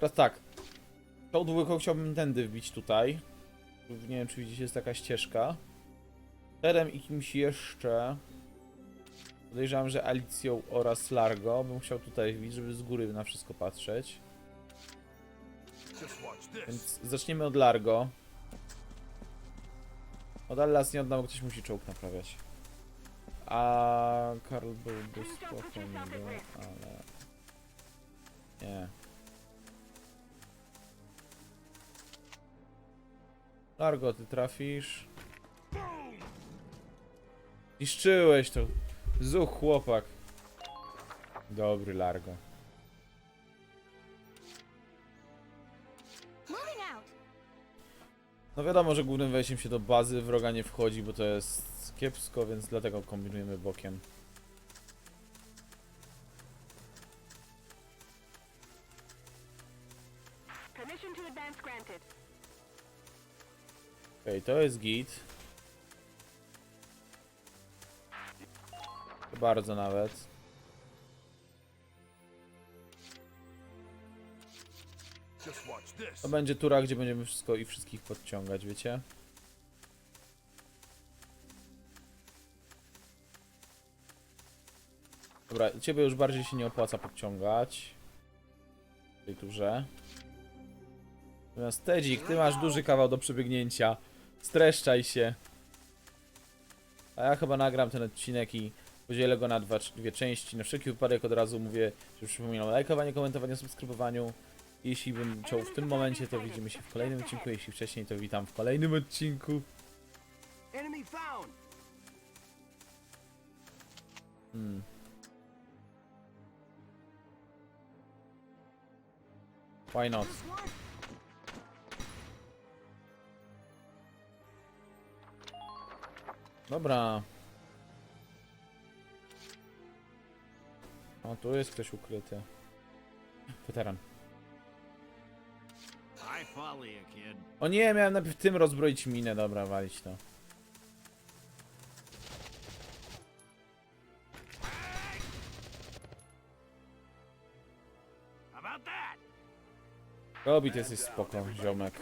Teraz tak. Tą dwójką chciałbym tędy wbić tutaj. Tu Nie wiem, czy widzicie, jest taka ścieżka. Terem i kimś jeszcze. Podejrzewam, że Alicją oraz Largo. Bym chciał tutaj wbić, żeby z góry na wszystko patrzeć. Więc zaczniemy od Largo. Od Allas nie oddam, bo ktoś musi czołg naprawiać. A Karl byłby spokojny, ale... Nie. Largo, ty trafisz. Niszczyłeś to. Zuch, chłopak. Dobry Largo. No wiadomo, że głównym wejściem się do bazy wroga nie wchodzi, bo to jest kiepsko, więc dlatego kombinujemy bokiem. Okej, to jest git. Bardzo nawet. To będzie tura, gdzie będziemy wszystko i wszystkich podciągać, wiecie? Dobra, ciebie już bardziej się nie opłaca podciągać. W tej turze. Natomiast Tedzik, ty masz duży kawał do przebiegnięcia. Streszczaj się. A ja chyba nagram ten odcinek i podzielę go na dwa, dwie części. Na wszelki wypadek od razu mówię, że przypominam o lajkowaniu, komentowaniu, subskrybowaniu. Jeśli bym ciął w tym momencie, to widzimy się w kolejnym odcinku. Jeśli wcześniej, to witam w kolejnym odcinku. Hmm. Why not? Dobra. O, tu jest ktoś ukryty. Weteran. O nie, miałem najpierw tym rozbroić minę. Dobra, walić to. Robi, ty jesteś spoko, ziomek.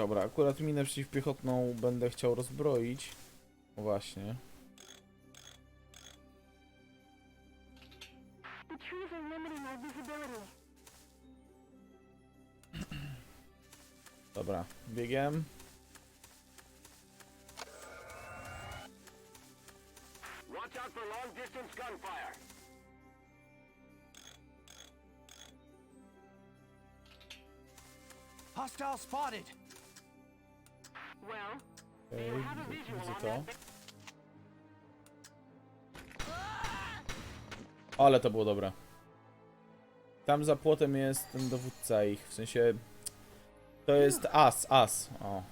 Dobra, akurat minę przeciwpiechotną będę chciał rozbroić. O właśnie. Dobra, biegiem. Hostile spotted. Visual widzę to. Ale to było dobre. Tam za płotem jest ten dowódca ich, w sensie... To jest as, as. O.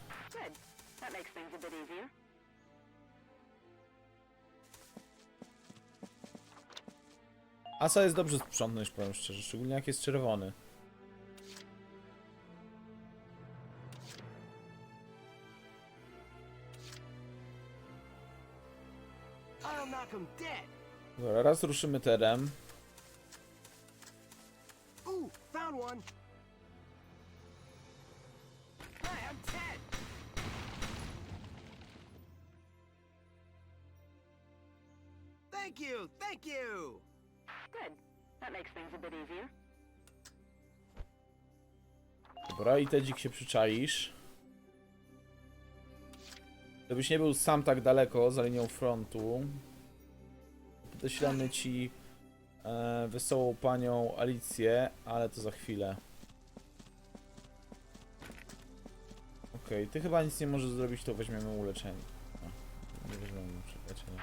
Asa jest dobrze sprzątnąć, powiem szczerze, szczególnie jak jest czerwony. Dobra, raz ruszymy terem. Thank you, thank you. Good. That makes things a bit easier. Dobra, i Tedzik się przyczaisz. Gdybyś nie był sam tak daleko za linią frontu, podeślemy ci e, wesołą panią Alicję, ale to za chwilę. Okej, ty chyba nic nie możesz zrobić, to weźmiemy uleczenie. A, nie weźmiemy leczenia.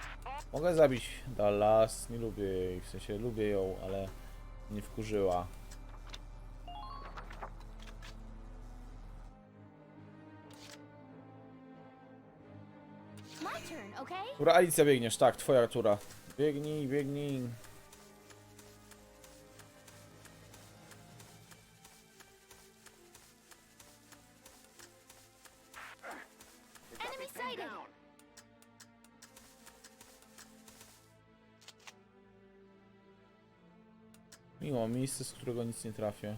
Mogę zabić Dallas, nie lubię jej, w sensie lubię ją, ale nie wkurzyła. Okay? Dobra, Alicja biegniesz, tak, twoja tura. Biegnij, biegnij. Miło, miejsce, z którego nic nie trafię.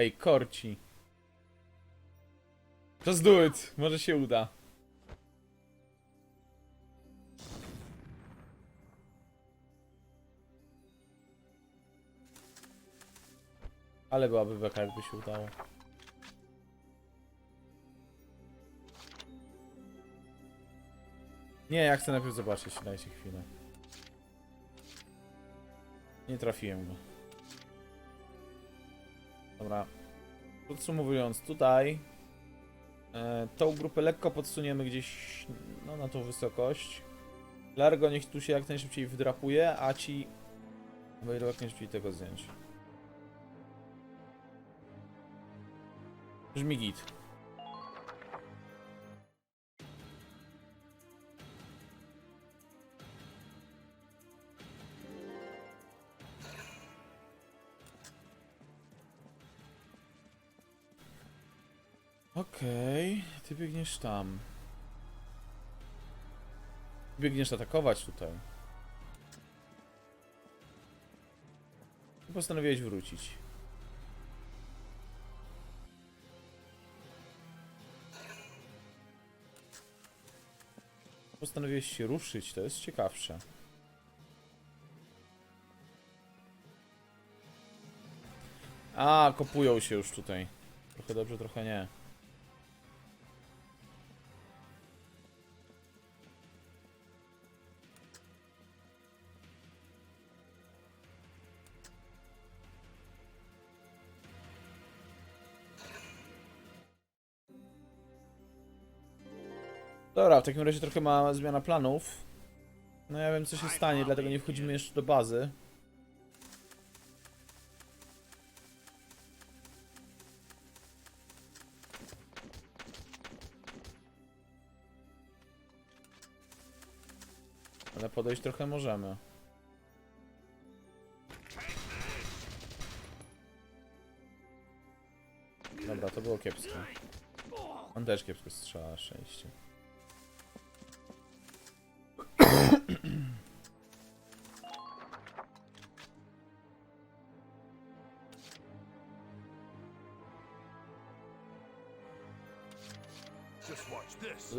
Ej, korci. Just do it. Może się uda. Ale byłaby beka, jakby się udało. Nie, ja chcę najpierw zobaczyć, dajcie chwilę. Nie trafiłem go. Dobra. Podsumowując, tutaj e, tą grupę lekko podsuniemy gdzieś no, na tą wysokość. Largo niech tu się jak najszybciej wdrapuje, a ci wejdą jak najszybciej tego zdjąć. Brzmi git. Biegniesz tam. Biegniesz atakować tutaj. I postanowiłeś wrócić. Postanowiłeś się ruszyć, to jest ciekawsze. A, kopują się już tutaj. Trochę dobrze, trochę nie. W takim razie trochę ma zmiana planów. No ja wiem co się stanie, dlatego nie wchodzimy jeszcze do bazy. Ale podejść trochę możemy. Dobra, to było kiepskie. On też kiepsko strzela, szczęście.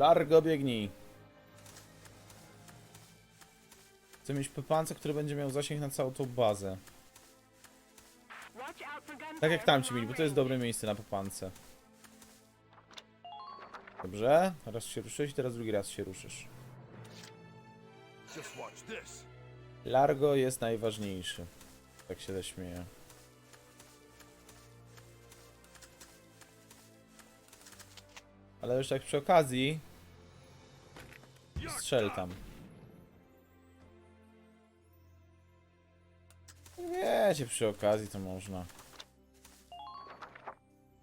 Largo biegnij. Chcę mieć pepance, który będzie miał zasięg na całą tą bazę. Tak jak tam ci mieli, bo to jest dobre miejsce na pepance. Dobrze, raz się ruszyłeś, teraz drugi raz się ruszysz. Largo jest najważniejszy. Tak się zaśmieję. Ale już tak przy okazji strzel tam. Wiecie, przy okazji to można.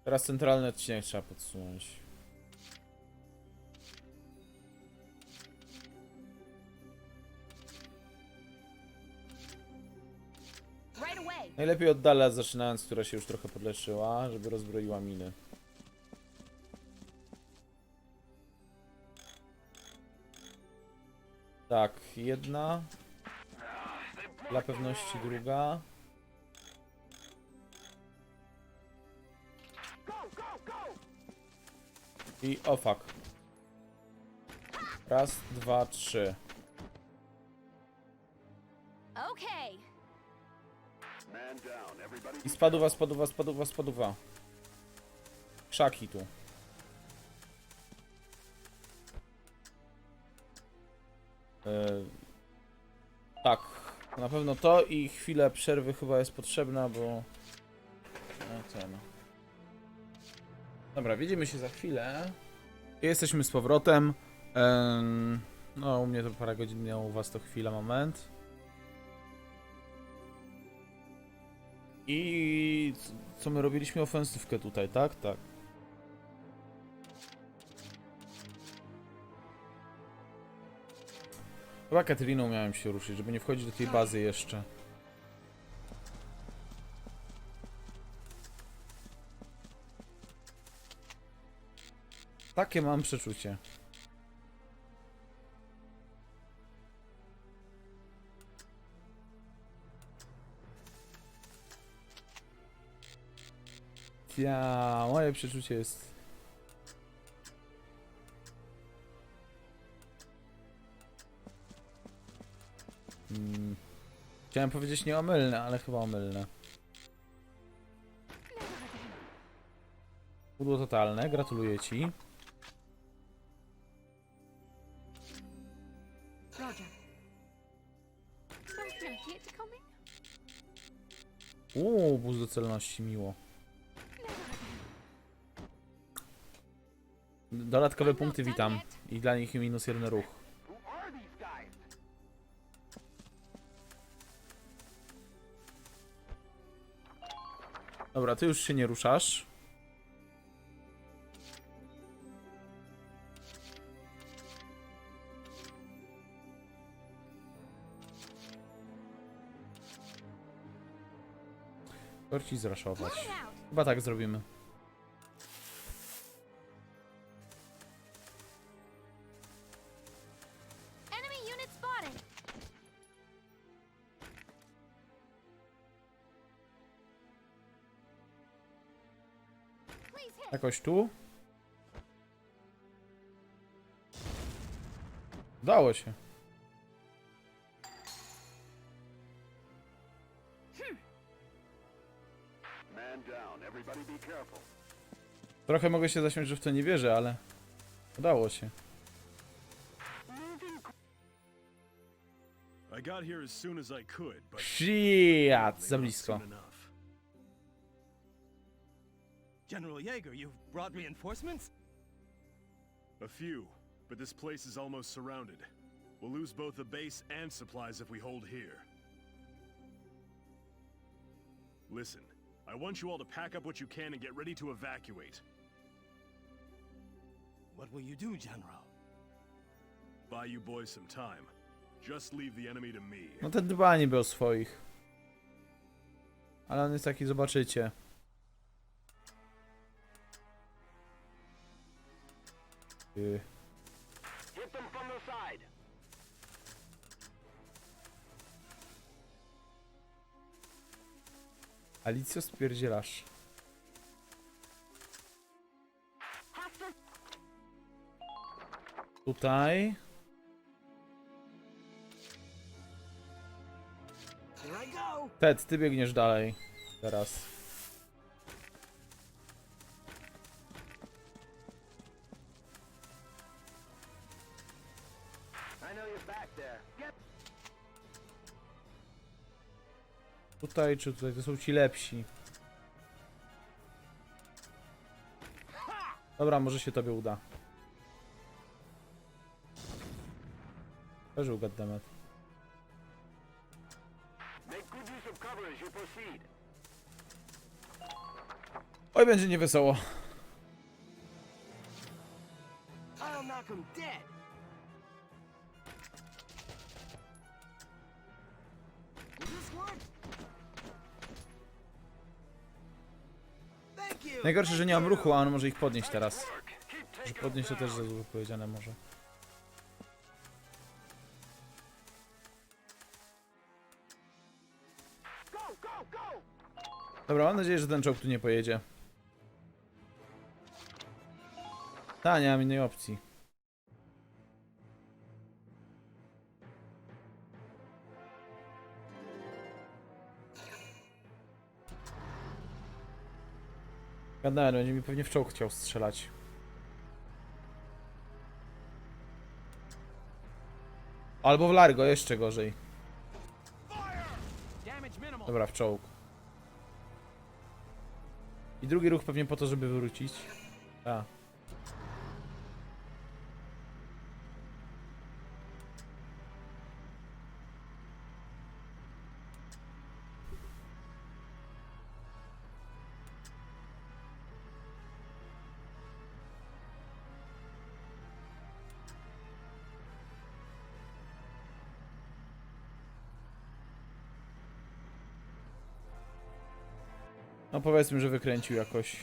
Teraz centralny odcinek trzeba podsunąć. Najlepiej oddalać zaczynając, która się już trochę podleczyła, żeby rozbroiła miny. Tak, jedna. Dla pewności druga. I o fuck. Raz, dwa, trzy. I spaduwa, spaduwa, spaduwa, spaduwa. Krzaki tu. Na pewno to i chwilę przerwy chyba jest potrzebna, bo... No ten... Dobra, widzimy się za chwilę. Jesteśmy z powrotem. Em, no, u mnie to parę godzin minęło, u was to chwila, moment. I co my robiliśmy ofensywkę tutaj, tak? Tak. Chyba Katriną miałem się ruszyć, żeby nie wchodzić do tej bazy jeszcze. Takie mam przeczucie. Ja, moje przeczucie jest Hmm. Chciałem powiedzieć nieomylne, ale chyba omylne. Pudło totalne, gratuluję ci. Uuu, boost do celności, miło. Dodatkowe punkty witam. I dla nich minus jeden ruch. Dobra, ty już się nie ruszasz. Korci zraszować. Chyba tak zrobimy. Jakoś tu? Udało się. Trochę mogę się zaśmiać, że w to nie wierzę, ale udało się. I got here as soon as I could, but Shit, za blisko. General Jaeger, you've brought reinforcements? A few, but this place is almost surrounded. We'll lose both the base and supplies if we hold here. Listen, I want you all to pack up what you can and get ready to evacuate. What will you do, General? Buy you boys some time. Just leave the enemy to me. No ten dba niby o swoich. Ale on jest taki, zobaczycie. Yy. Alicjo spierdzielasz. Tutaj. Ted, ty biegniesz dalej. Teraz. Tutaj czy tutaj? To są ci lepsi. Dobra, może się tobie uda. Przeżył goddammit. Oj, będzie niewesoło. I'll knock him dead. Najgorsze, że nie mam ruchu, a on może ich podnieść teraz. Że podnieść to też za dużo powiedziane może. Dobra, mam nadzieję, że ten czołg tu nie pojedzie. Ta, nie mam innej opcji. Gadałem, będzie mi pewnie w czołg chciał strzelać. Albo w Largo, jeszcze gorzej. Dobra, w czołg. I drugi ruch pewnie po to, żeby wrócić. A. No powiedzmy, że wykręcił jakoś.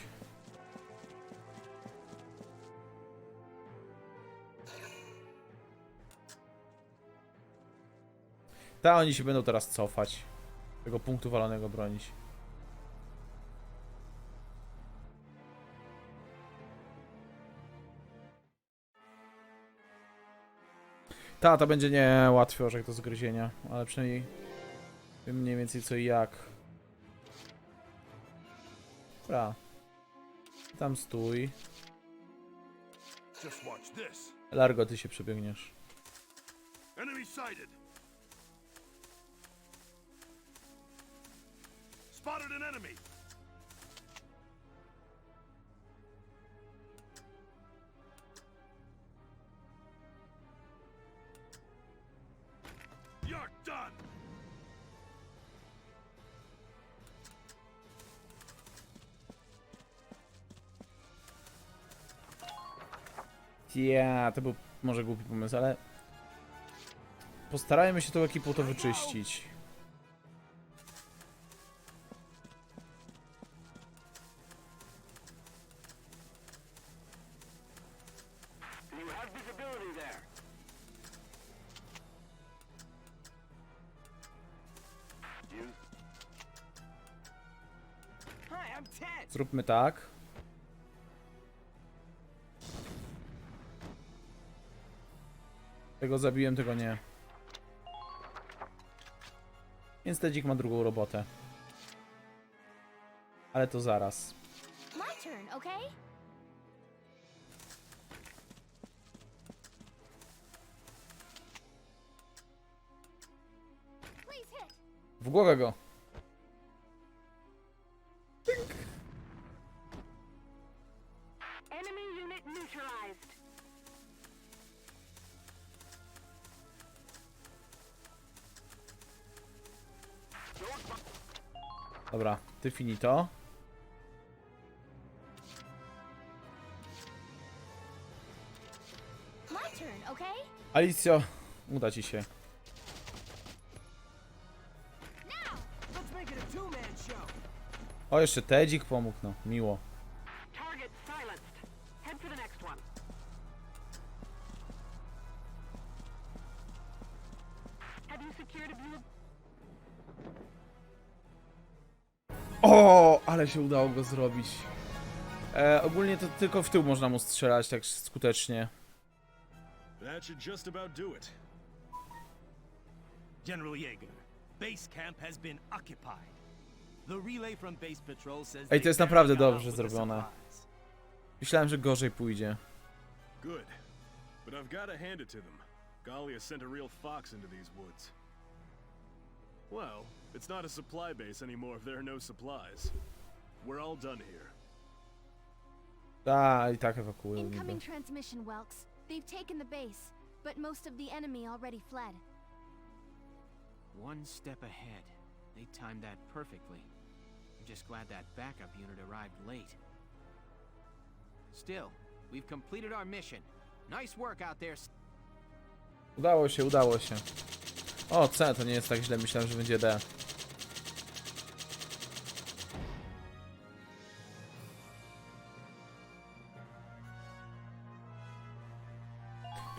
Ta, oni się będą teraz cofać. Tego punktu walonego bronić. Ta, to będzie nie łatwy orzech do zgryzienia, ale przynajmniej wiem mniej więcej co i jak. Dobra. Tam stój. Largo, ty się przebiegniesz. Enemy sighted. Spotted an enemy. Ja, to był może głupi pomysł, ale postarajmy się tą ekipą to wyczyścić. You have Tego zabiłem, tego nie. Więc Tedzik ma drugą robotę. Ale to zaraz. W głowę go. Ty finito. Alicjo, uda ci się. O, jeszcze Tedzik pomógł, no, miło. Ale się udało go zrobić. E, ogólnie to tylko w tył można mu strzelać tak skutecznie. Ej, to jest naprawdę dobrze zrobione. Myślałem, że gorzej pójdzie. Good. But I've got to hand it to them. Has sent a real fox into these woods. Well, it's not a supply base anymore if there are no supplies. We're all done here. A, i tak ewakuują niby. Incoming transmission, Welks. They've taken the base, but most of the enemy already fled. One step ahead. They timed that perfectly. I'm just glad that backup unit arrived late. Still, we've completed our mission. Nice work out there. Udało się, udało się. O, C, to nie jest tak źle, myślałem, że będzie D.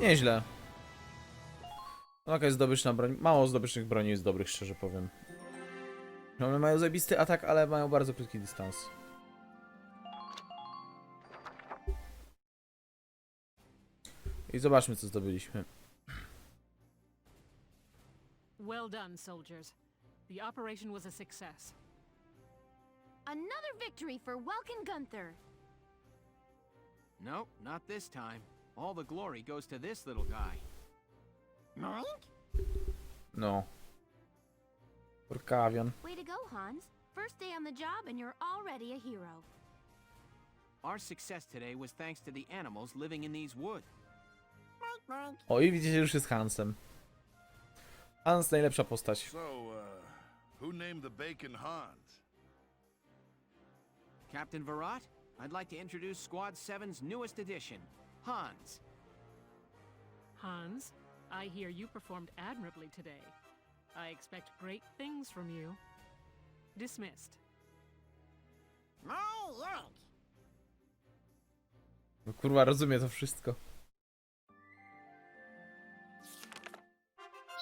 Nieźle. No jaka jest zdobyczna broń? Mało zdobycznych broni jest dobrych, szczerze powiem. One mają zajebisty atak, ale mają bardzo krótki dystans. I zobaczmy, co zdobyliśmy. Well done, soldiers. The operation was a success. Another victory for Welkin Gunther. Nope, not this time. All the glory goes to this little guy. Mike? No. Porkawion. Way to go, Hans. First day on the job and you're already a hero. Our success today was thanks to the animals living in these woods. Mike, Mike. O, i widzicie, już jest Hansem. Hans, najlepsza postać. So, uh, who named the bacon Hans? Captain Virat, I'd like to introduce Squad 7's newest addition, Hans. Hans, I hear you performed admirably today. I expect great things from you. Dismissed. My yank. No, kurwa, rozumie to wszystko.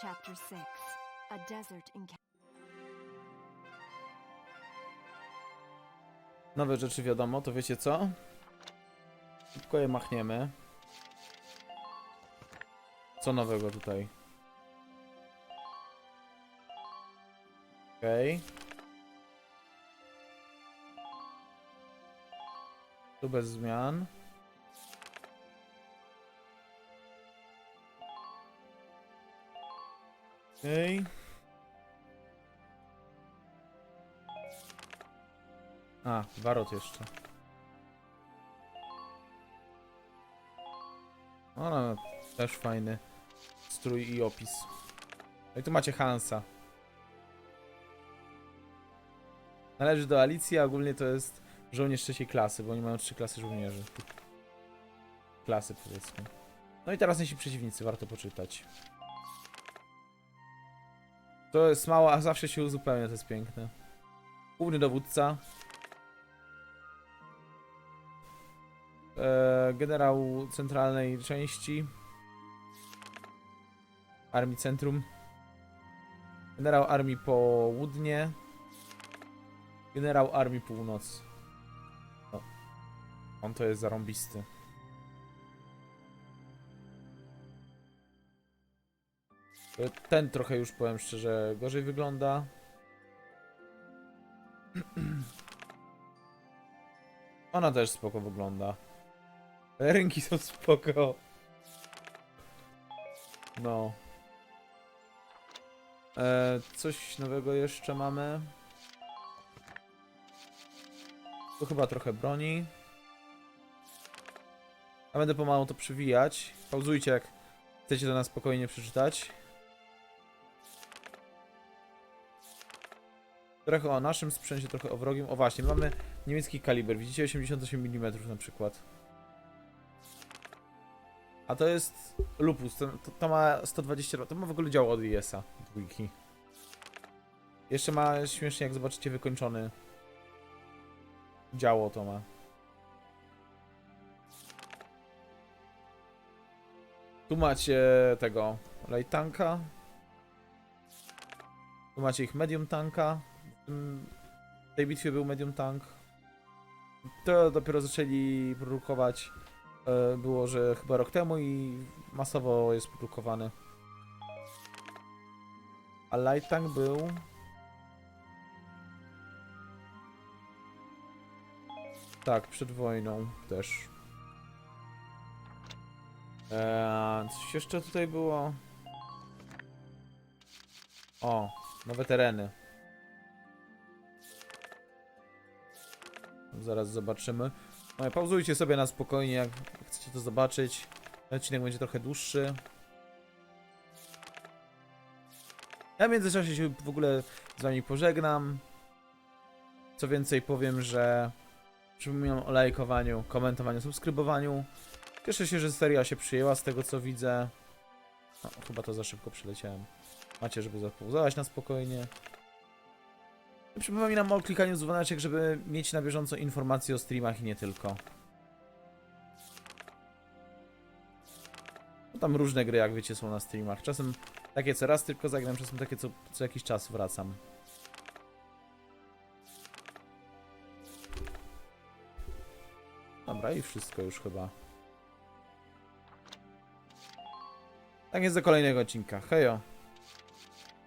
Chapter 6 A A desert in Nowe rzeczy wiadomo, to wiecie co? Szybko je machniemy. Co nowego tutaj? Okej. Tu bez zmian. Okej. A, warot jeszcze. No, też fajny strój i opis. No i tu macie Hansa. Należy do Alicji, a ogólnie to jest żołnierz trzeciej klasy, bo oni mają trzy klasy żołnierzy. Klasy powiedzmy. No i teraz nasi przeciwnicy, warto poczytać. To jest mało, a zawsze się uzupełnia, to jest piękne. Główny dowódca. E, generał centralnej części. Armii Centrum. Generał Armii Południe. Generał Armii Północ. O. On to jest zarąbisty. E, Ten trochę już powiem szczerze gorzej wygląda. Ona też spoko wygląda. Ręki są spoko. No. E, coś nowego jeszcze mamy. Tu chyba trochę broni. A będę pomału to przywijać. Pauzujcie jak chcecie to na spokojnie przeczytać. Trochę o naszym sprzęcie, trochę o wrogim. O właśnie, mamy niemiecki kaliber. Widzicie 88 mm na przykład. A to jest Lupus, to, to, to ma 120, to ma w ogóle dział od IS-a, dwójki. Jeszcze ma śmiesznie, jak zobaczycie, wykończony działo to ma. Tu macie tego light tanka. Tu macie ich medium tanka. W tym- W tej bitwie był medium tank. To dopiero zaczęli produkować było, że chyba rok temu i masowo jest produkowany. A Light Tank był... Tak, przed wojną też. Eee, coś jeszcze tutaj było? O, nowe tereny. Zaraz zobaczymy. No, pauzujcie sobie na spokojnie, jak chcecie to zobaczyć. Odcinek będzie trochę dłuższy. Ja w międzyczasie się w ogóle z wami pożegnam. Co więcej powiem, że przypominam o lajkowaniu, komentowaniu, subskrybowaniu. Cieszę się, że seria się przyjęła z tego co widzę. No, chyba to za szybko przyleciałem. Macie, żeby zapauzować na spokojnie. Przypominam o klikaniu dzwoneczek, żeby mieć na bieżąco informacje o streamach i nie tylko. No tam różne gry, jak wiecie, są na streamach. Czasem takie co raz tylko zagram, czasem takie co, co jakiś czas wracam. Dobra, i wszystko już chyba. Tak jest do kolejnego odcinka. Hejo!